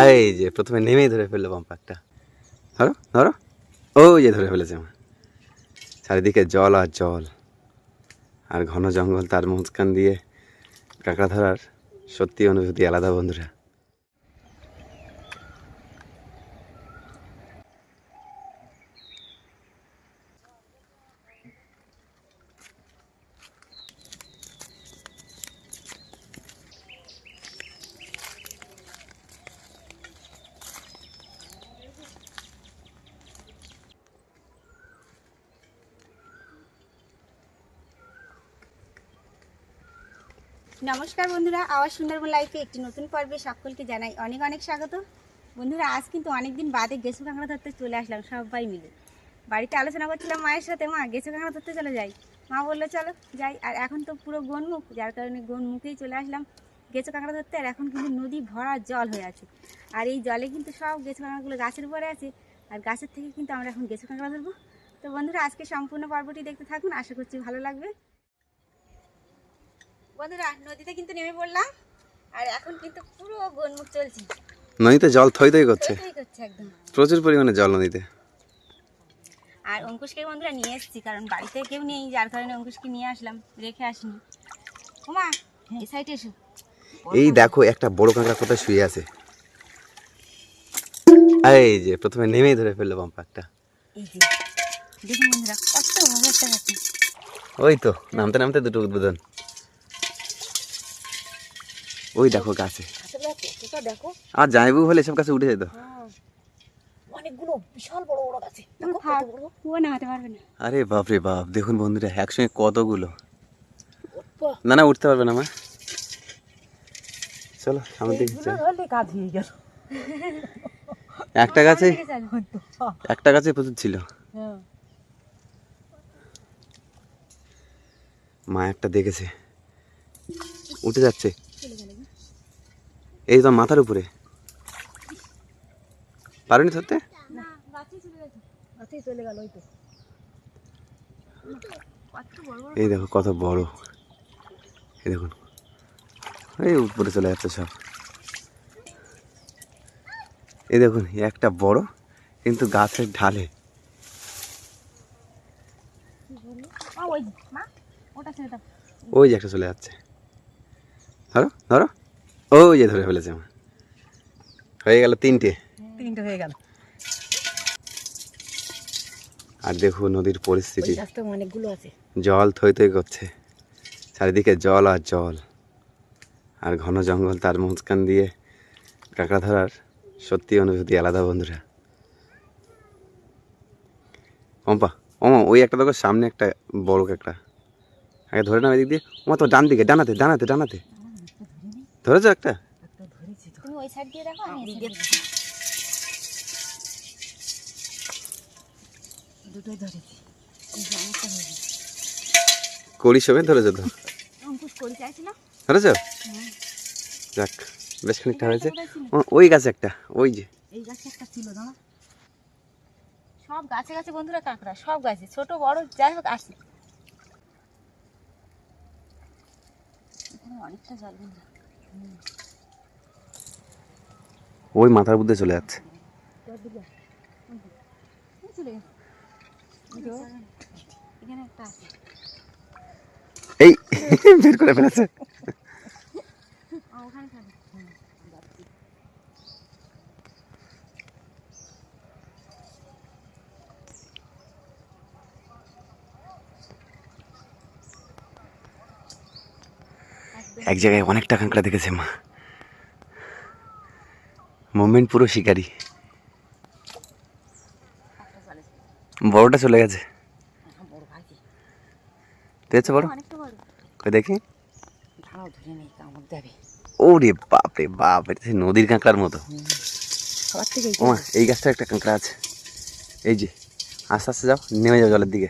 এই যে প্রথমে নেমেই ধরে ফেলল পাম্পারটা ধরো ধরো। ও যে ধরে ফেলেছে আমার চারিদিকে জল আর জল। আর ঘন জঙ্গল তার মাঝখান দিয়ে কাঁকড়া ধরার সত্যি অনুভূতি আলাদা বন্ধুরা। নমস্কার বন্ধুরা, আওয়াজ সুন্দরবন লাইফে একটি নতুন পর্বে সকলকে জানাই অনেক অনেক স্বাগত। বন্ধুরা, আজ কিন্তু অনেকদিন বাদে গেছু কাঁকড়া ধরতে চলে আসলাম সবাই মিলে। বাড়িতে আলোচনা করছিলাম মায়ের সাথে, মা, গেছু কাঁকড়া ধরতে চলে যাই। মা বলল, চলো যাই। আর এখন তো পুরো গনমুখ, যার কারণে গনমুখেই চলে আসলাম গেছু কাঁকড়া ধরতে। আর এখন কিন্তু নদী ভরা জল হয়ে আছে। আর এই জলে কিন্তু সব গেছু কাঁকড়াগুলো গাছের উপরে আছে। আর গাছের থেকে কিন্তু আমরা এখন গেছু কাঁকড়া ধরবো। তো বন্ধুরা, আজকে সম্পূর্ণ পর্বটি দেখতে থাকুন। আশা করছি ভালো লাগবে। বন্ধুরা নদীতে কিন্তু নেমে পড়লাম। আর এখন কিন্তু পুরো গনমুখ চলছে। নদীতে জল থই থই করছে। প্রচুর পরিমাণে জল নদীতে। আর অঙ্কুশকে বন্ধুরা নিয়ে এসেছি কারণ বাড়িতে কেউ নেই যার কারণে অঙ্কুশকে নিয়ে আসলাম রেখে আসিনি। ওমা এই সাইডে এসো। এই দেখো একটা বড় কাঁকড়া কোথায় শুয়ে আছে। এই যে প্রথমে নেমেই ধরে ফেলল পাম্পারটা দেখুন বন্ধুরা কত বড় একটা ওই তো নামতে নামতে দুটো উদ্বোধন। ওই দেখো গাছে। আসলে কতটা দেখো। আর জাইবু হলে সব গাছে উঠে যেত। অনেকগুলো বিশাল বড় বড় গাছে। ও না হতে পারবে না। আরে বাপ রে বাপ দেখুন বন্ধুরা একসঙ্গে কতগুলো। না না উঠতে পারবে না মা। চলো দিকে হয়ে গেল। একটা গাছে একটা গাছে প্রচুর ছিল। হ্যাঁ। মা একটা দেখেছে। উঠে যাচ্ছে। এই তো মাথার উপরে। পারেনি ধরতে? এই দেখো কত বড়। এই দেখুন। এই উপরে চলে যাচ্ছে সব। এই দেখুন একটা বড় কিন্তু গাছের ঢালে। ওই যে একটা চলে যাচ্ছে। ধরো ধরো। ওই যে ধরে ফেলেছে মা হয়ে গেল তিনটে। তিনটে হয়ে গেল। আর দেখো নদীর পরিস্থিতি। অনেকগুলো আছে। জল থই থই করছে। চারিদিকে জল আর জল। আর ঘন জঙ্গল তার মাঝখান দিয়ে কাঁকড়া ধরার সত্যি অনুভূতি আলাদা বন্ধুরা। পম্পা ওমা ওই একটা দেখো সামনে একটা বড় কাঁকড়া। আগে ধরে নাও এদিক দিয়ে। ওমা তো ডান দিকে ডানাতে ডানাতে ডানাতে। ধরেছো একটা? কড়ি সবে ধরেছো তো? ধরেছো? যাক, বেশ খানিকটা হয়েছে। ওই গাছে একটা, ওই যে। এই একটা ছিল সব গাছে গাছে বন্ধুরা কাঁকড়া, সব গাছে, ছোট, বড়, যাই হোক, আসে। অনেকটা জল বন্ধুরা। ওই মাথার মধ্যে চলে যাচ্ছে। এই বের করে ফেলেছে। এক জায়গায় অনেকটা কাঁকড়া দেখেছে মা। মুভমেন্ট পুরো শিকারি। বড়টা চলে গেছে। বড়? দেখেছ বড়। দেখি। ওরে বাপ রে বাপ এটা নদীর কাঁকড়ার মতো। ওমা এই গাছটা একটা কাঁকড়া আছে। এই যে আস্তে আস্তে যাও নেমে যাও জলের দিকে।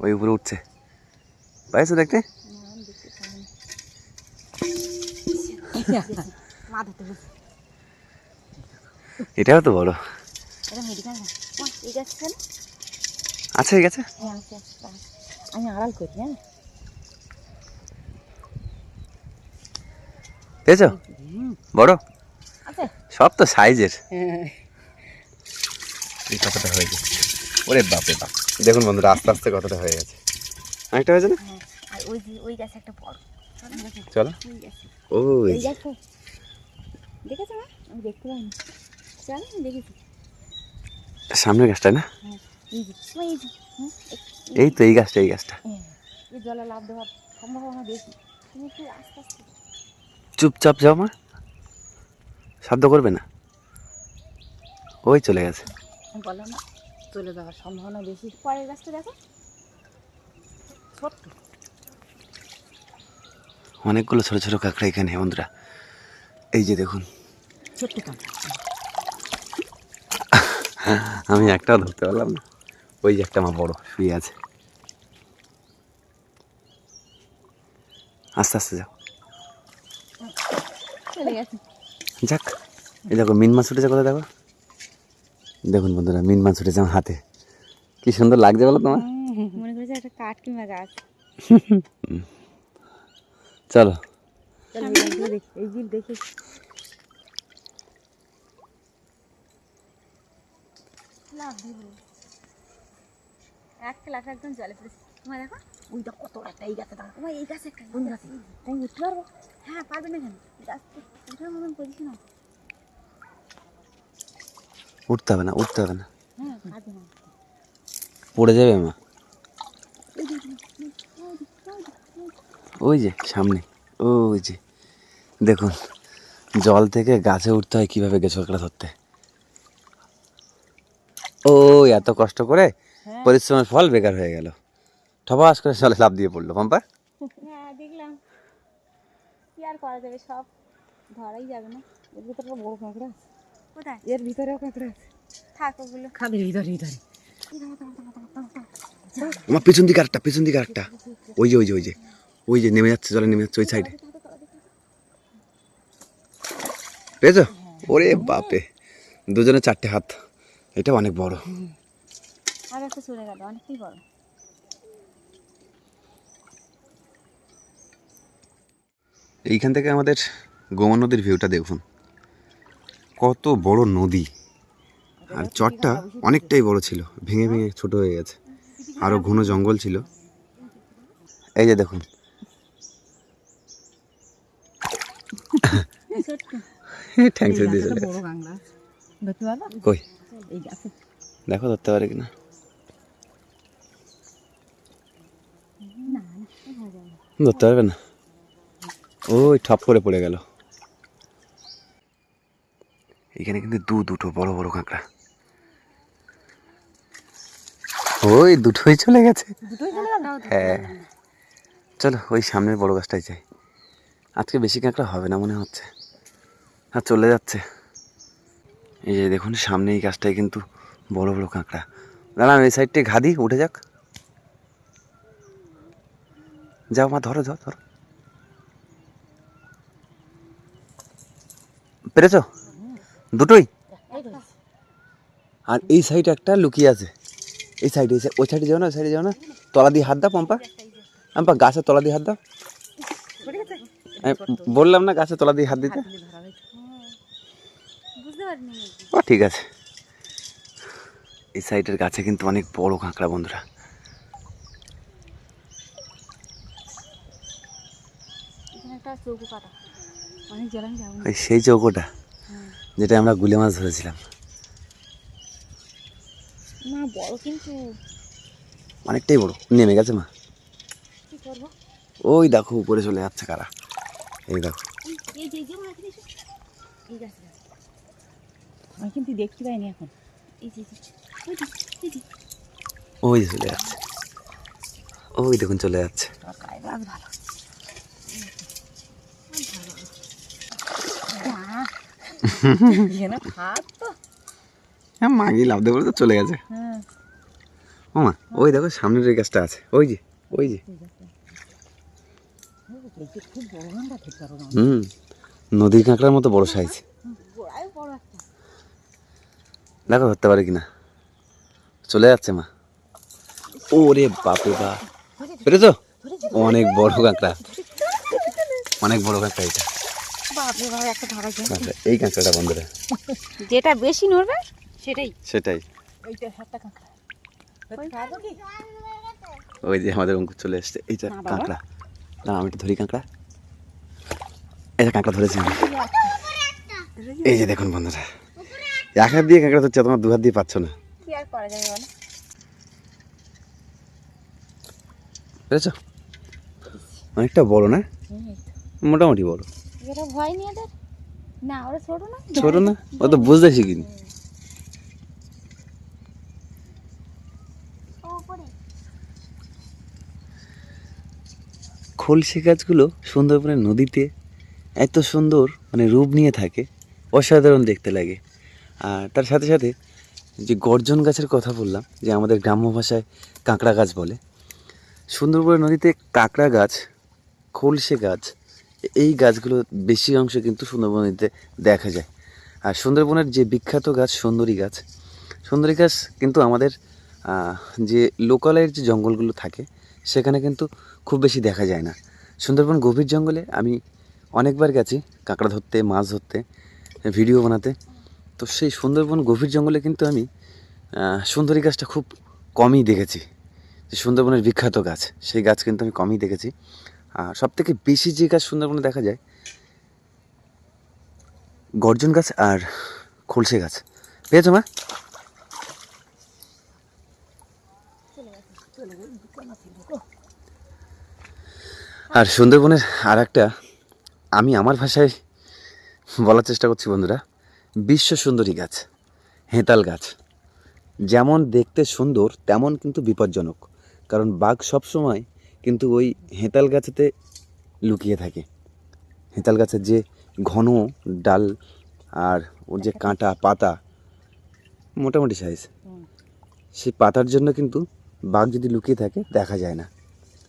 ওই উপরে উঠছে। পাইছো দেখতে? এটাও তো বড়। এই গাছ আছে। গাছে হ্যাঁ। আমি আড়াল করি হ্যাঁ পেয়েছ? বড়? সব তো সাইজের। হ্যাঁ কতটা হয়েছে ওরে বাপরে বাপ। দেখুন বন্ধুরা, আস্তে আস্তে কতটা হয়ে গেছে। অনেকটা হয়েছে না? হ্যাঁ আর ওই ওই গাছে একটা বড় চলো। ওই দেখো। দেখেছ না? আমি দেখতে পাইনি। চলো আমি দেখেছি। সামনের গাছটা না? হ্যাঁ এই যে ওই যে হুম, এই তো এই গাছটা এই গাছটা। হ্যাঁ এই জলে লাভ দেওয়ার সম্ভাবনা বেশি। তুমি একটু আস্তে আস্তে চুপচাপ যাও মা। শব্দ করবে না। ওই চলে গেছে। না চলে যাওয়ার সম্ভাবনা বেশি। পরের গাছটা দেখো। ছোট্ট অনেকগুলো ছোট ছোট কাঁকড়া এখানে বন্ধুরা। এই যে দেখুন। ছোট্ট কাঁকড়া। আমি একটাও ধরতে পারলাম না। ওই যে একটা আমার বড় শুয়ে আছে। আস্তে আস্তে যাও। যাক এই দেখো মিন মাছ উঠেছে কোথায় দেখো? দেখুন বন্ধুরা মিন মাছ উঠেছে আমার হাতে। কি সুন্দর লাগছে বলো তোমার? কাঠ কিংবা গাছ। চলো। এই গাছগুলো দেখি এই জিল দেখি। লাভ দিব। একটা লাফ একদম জলে পড়েছে। তোমার দেখো? ওই দেখ কত একটা এই গাছে দাঁড়া তোমার এই গাছে একটা কোন গাছে? আমি উঠতে পারব হ্যাঁ পারবে না কেন গাছ মতন পজিশন আছে। উঠতে হবে না উঠতে হবে না। হ্যাঁ না। পড়ে যাবে মা। ওই যে সামনে ওই যে দেখুন জল থেকে গাছে উঠতে হয় কীভাবে গেছো কাঁকড়া ধরতে ও এত কষ্ট করে হ্যাঁ পরিশ্রমের ফল বেকার হয়ে গেল ঠপাস করে জলে লাভ দিয়ে পড়ল পাম্পা হ্যাঁ দেখলাম কি আর করা যাবে সব ধরাই যাবে না এর ভিতরে বড় কাঁকড়া কোথায় এর ভিতরেও কাঁকড়া আছে থাক ওগুলো খাদের ভিতরে ভিতরে আমার পিছন দিকে আরেকটা পিছন দিকে আরেকটা ওই যে ওই যে ওই যে ওই যে নেমে যাচ্ছে জলে নেমে যাচ্ছে ওই সাইডে পেয়েছ? ওরে বাপরে। দুজনে চারটে হাত। এটা অনেক বড়। আর একটা চলে গেল অনেকটাই বড়। এইখান থেকে আমাদের গোমা নদীর ভিউটা দেখুন। কত বড় নদী। আর চরটা অনেকটাই বড় ছিল ভেঙে ভেঙে ছোট হয়ে গেছে। আরও ঘন জঙ্গল ছিল। এই যে দেখুন ছোট্ট ঠ্যাং ছেড়ে দিয়ে চলে বড় কাঁকড়া আছে দেখতে পারবা গেছে। কই দেখো ধরতে পারে কিনা। ধরতে পারবে না। ওই ঠপ করে পড়ে গেল। এখানে কিন্তু দু দুটো বড় বড় কাঁকড়া ওই দুটোই চলে গেছে। হ্যাঁ। চলো ওই সামনের বড় গাছটাই চাই আজকে বেশি কাঁকড়া হবে না মনে হচ্ছে। আর চলে যাচ্ছে। এই যে দেখুন সামনে এই গাছটায় কিন্তু বড় বড় কাঁকড়া। দাঁড়ান এই সাইডটায় ঘা দিই উঠে যাক। যাও মা ধরো ধরো ধরো। পেরেছ? দুটোই? আর এই সাইড একটা লুকিয়ে আছে। এই সাইডে ওই সাইডে যাও না ওই সাইডে যাও না। তলা দিয়ে হাত দাও পম্পা। পম্পা গাছের তলা দিয়ে হাত দাও। বললাম না গাছের তলা দিয়ে হাত দিতে? ও ঠিক আছে। এই সাইডের গাছে কিন্তু অনেক বড় কাঁকড়া বন্ধুরা। ওই সেই চৌকোটা যেটা আমরা গুলে মাছ ধরেছিলাম। না বড় কিন্তু। অনেকটাই বড়। নেমে গেছে মা। ওই দেখো উপরে চলে যাচ্ছে কারা। এই দেখো এই এই যে যে মাছ দিয়েছ এই গাছ গাছ আমি কিন্তু দেখতে পাইনি এখন। ওই চলে যাচ্ছে। ওই দেখুন চলে যাচ্ছে। হ্যাঁ মাগি লাভ দেবো তো চলে গেছে। হ্যাঁ। ও মা ওই দেখো সামনের ওই গাছটা আছে ওই যে ওই যে। হুম নদীর কাঁকড়ার মতো বড় সাইজ। গোড়ায় বড় একটা দেখো ধরতে পারে কিনা? চলে যাচ্ছে মা। ওরে বাপরে বাপ পেরেছ? অনেক বড় কাঁকড়া। অনেক বড় কাঁকড়া এটা। আচ্ছা, এই কাঁকড়াটা বন্ধুরা যেটা বেশি নড়বে সেটাই। সেটাই। ওই যে আমাদের অঙ্কুর চলে এসছে। এইটা কাঁকড়া। না আমি ধরি কাঁকড়া। এটা কাঁকড়া ধরেছি আমি। এই যে দেখুন বন্ধুরা। এক হাত দিয়ে কাঁকড়া ধরছে তোমার দু হাত দিয়ে পাচ্ছ না। কি আর করা যাবে বলো? বুঝেছ অনেকটা বড় না? মোটামুটি বড়। এটা ভয় নিয়ে এদের না ওরা ছোট না? ছোট না? ও তো বুঝতে শিখিনি। খলসি গাছগুলো সুন্দরবনের নদীতে এত সুন্দর মানে রূপ নিয়ে থাকে অসাধারণ দেখতে লাগে। আর তার সাথে সাথে যে গর্জন গাছের কথা বললাম, যে আমাদের গ্রাম্য ভাষায় কাঁকড়া গাছ বলে, সুন্দরবনের নদীতে কাঁকড়া গাছ খলসে গাছ, এই গাছগুলো বেশি অংশ কিন্তু সুন্দরবন নদীতে দেখা যায়। আর সুন্দরবনের যে বিখ্যাত গাছ সুন্দরী গাছ সুন্দরী গাছ কিন্তু আমাদের যে লোকালয়ের যে জঙ্গলগুলো থাকে, সেখানে কিন্তু খুব বেশি দেখা যায় না। সুন্দরবন গভীর জঙ্গলে আমি অনেকবার গেছি, কাঁকড়া ধরতে, মাছ ধরতে, ভিডিও বানাতে। তো সেই সুন্দরবন গভীর জঙ্গলে কিন্তু আমি সুন্দরী গাছটা খুব কমই দেখেছি। যে সুন্দরবনের বিখ্যাত গাছ, সেই গাছ কিন্তু আমি কমই দেখেছি। আর সব থেকে বেশি যে গাছ সুন্দরবনে দেখা যায়, গর্জন গাছ আর খলসে গাছ। পেয়েছ মা? আর সুন্দরবনের আর একটা আমি আমার ভাষায় বলার চেষ্টা করছি বন্ধুরা বিশ্ব সুন্দরী গাছ, হেঁতাল গাছ। যেমন দেখতে সুন্দর, তেমন কিন্তু বিপজ্জনক। কারণ বাঘ সবসময় কিন্তু ওই হেঁতাল গাছেতে লুকিয়ে থাকে। হেঁতাল গাছের যে ঘন ডাল আর ওর যে কাঁটা পাতা, মোটামুটি সাইজ সেই পাতার জন্য কিন্তু বাঘ যদি লুকিয়ে থাকে, দেখা যায় না।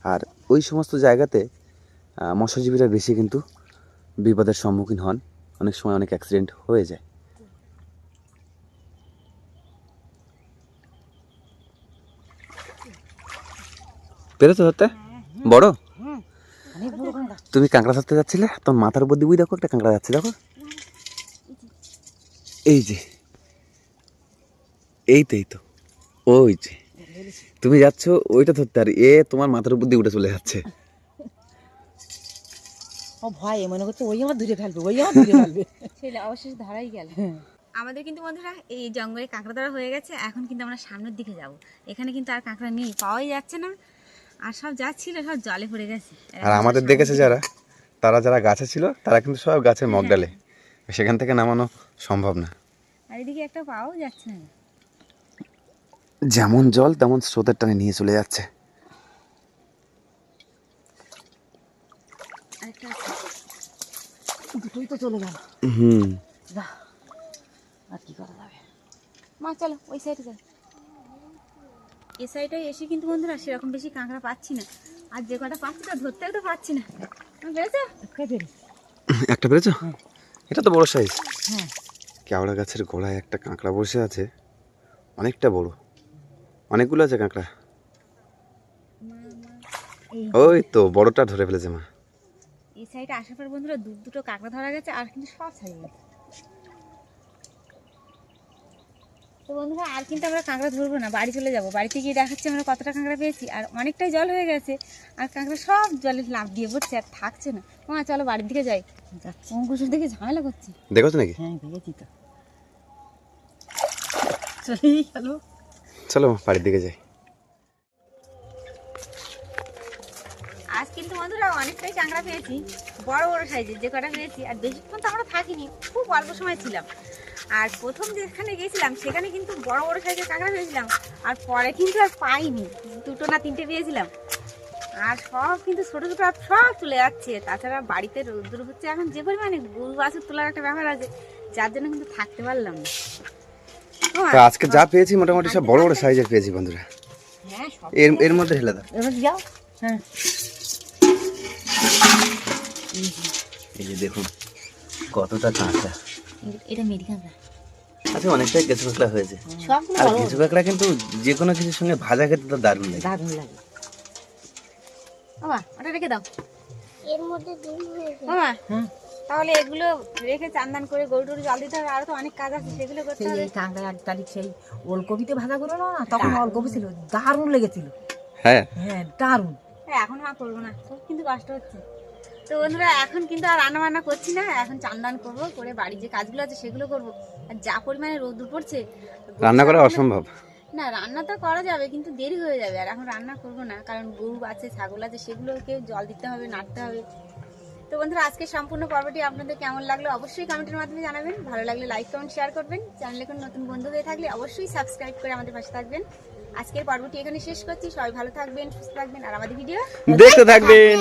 আর ওই সমস্ত জায়গাতে মৎস্যজীবীরা বেশি কিন্তু বিপদের সম্মুখীন হন। অনেক সময় অনেক অ্যাক্সিডেন্ট হয়ে যায়। পেরেছ ধরতে? বড়? তুমি কাঁকড়া ধরতে যাচ্ছিলে? তোমার মাথার উপর দিবই দেখো একটা কাঁকড়া যাচ্ছে দেখো। এই যে। এই তো। এই তো ওই যে। তুমি যাচ্ছ ওইটা ধরতে আর এ তোমার মাথার উপর দিয়ে উঠে চলে যাচ্ছে। ও ভয় মনে করছে ওই আমার ধরে ফেলবে ওই আমার ধরে ফেলবে। ছেলে অবশেষে ধরাই গেল। আমাদের কিন্তু বন্ধুরা এই জঙ্গলে কাঁকড়া ধরা হয়ে গেছে এখন কিন্তু আমরা সামনের দিকে যাব। এখানে কিন্তু আর কাঁকড়া নেই পাওয়াই যাচ্ছে না। আর সব যা ছিল সব জলে পড়ে গেছে। আর আমাদের দেখেছে যারা তারা যারা গাছে ছিল তারা কিন্তু সব গাছের মগ ডালে। সেখান থেকে নামানো সম্ভব না। আর এদিকে একটা পাওয়াও যাচ্ছে না। যেমন জল তেমন স্রোতের টানে নিয়ে চলে যাচ্ছে। আরেকটা দুটোই তো চলে গেল। হুম। আর কি করা যাবে? মা চলো ওই সাইডে যাও এ সাইডে এসে কিন্তু বন্ধুরা সেরকম বেশি কাঁকড়া পাচ্ছি না। আর যে কটা পাচ্ছি তা ধরতে তো পাচ্ছি না। পেরেছ? একটা পেরে একটা পেরেছ? এটা তো বড় সাইজ হ্যাঁ। কেওড়া গাছের গোড়ায় একটা কাঁকড়া বসে আছে। অনেকটা বড়। অনেকগুলো আছে কাঁকড়া। ওই তো বড়টা ধরে ফেলেছে মা। এই সাইডে আসার পর বন্ধুরা দু দুটো কাঁকড়া ধরা গেছে আর কিন্তু সব ছাড়িয়ে গেছে। তো বন্ধুরা আর কিন্তু আমরা কাঁকড়া ধরবো না বাড়ি চলে যাব। বাড়িতে গিয়ে দেখাচ্ছি আমরা কতটা কাঁকড়া পেয়েছি আর অনেকটাই জল হয়ে গেছে আর কাঁকড়া সব জলে লাভ দিয়ে পড়ছে আর থাকছে না। মা চলো বাড়ির দিকে যাই। যাচ্ছি। অঙ্কুশের দিকে ঝামেলা করছি। দেখেছ নাকি? হ্যাঁ দেখেছি তো। চলেই গেল চলো বাড়ির দিকে যাই। বন্ধুরা অনেকটাই কাঁকড়া পেয়েছি বড় বড় সাইজের যে কটা পেয়েছি আর বেশিক্ষণ তো আমরা থাকিনি খুব অল্প সময় ছিলাম। আর প্রথম যেখানে গেছিলাম সেখানে কিন্তু বড় বড় সাইজের কাঁকড়া পেয়েছিলাম আর পরে কিন্তু আর পাইনি দুটো না তিনটে পেয়েছিলাম। আর সব কিন্তু ছোটো ছোটো আর সব চলে যাচ্ছে। তাছাড়া বাড়িতে রোদ্দুর হচ্ছে এখন যে পরিমাণে গরু বাছুর তোলার একটা ব্যাপার আছে যার জন্য কিন্তু থাকতে পারলাম না। আজকে যা পেয়েছি মোটামুটি সব বড় বড় সাইজের পেয়েছি বন্ধুরা। হ্যাঁ এর এর মধ্যে ঢেলে দাও। যাও। হ্যাঁ। এই যে দেখুন কতটা কাঁচা। এটা মেরি কাঁকড়া আচ্ছা অনেকটাই গেছু কাঁকড়া হয়েছে। আর গেছু কাঁকড়া কিন্তু যে কোনো কিছুর সঙ্গে ভাজা খেতে তো দারুণ লাগে। দারুণ লাগে। বাবা ওটা রেখে দাও। এর মধ্যে ডিম হয়েছে। বাবা হ্যাঁ তাহলে এগুলো রেখে চান্দান করে গরু টরু জল দিতে হবে। আরও তো অনেক কাজ আছে সেগুলো করতে হবে। এই টাঙ্গায় এক তারিখ সেই ওলকপিতে ভাজা করো না তখন ওলকপি ছিল দারুণ লেগেছিল। হ্যাঁ। হ্যাঁ দারুণ। এখন আর করব না। খুব কিন্তু কষ্ট হচ্ছে। তো বন্ধুরা এখন কিন্তু আর রান্না বান্না করছি না। এখন চান্দান করব করে বাড়ির যে কাজগুলো আছে সেগুলো করব। আর যা পরিমাণে রোদ্দুর পড়ছে রান্না করা অসম্ভব। না রান্না তো করা যাবে কিন্তু দেরি হয়ে যাবে। আর এখন রান্না করব না কারণ গরু আছে ছাগল আছে সেগুলোকে জল দিতে হবে নাড়তে হবে। তো বন্ধুরা আজকে সম্পূর্ণ পর্বটি আপনাদের কেমন লাগল অবশ্যই কমেন্টের মাধ্যমে জানাবেন। ভালো লাগলে লাইক কমেন্ট শেয়ার করবেন। চ্যানেলে কোনো নতুন বন্ধু হয়ে থাকলে অবশ্যই সাবস্ক্রাইব করে আমাদের পাশে থাকবেন। আজকের পর্বটি এখানে শেষ করছি। সবাই ভালো থাকবেন সুস্থ থাকবেন আর আমাদের ভিডিও দেখতে থাকবেন।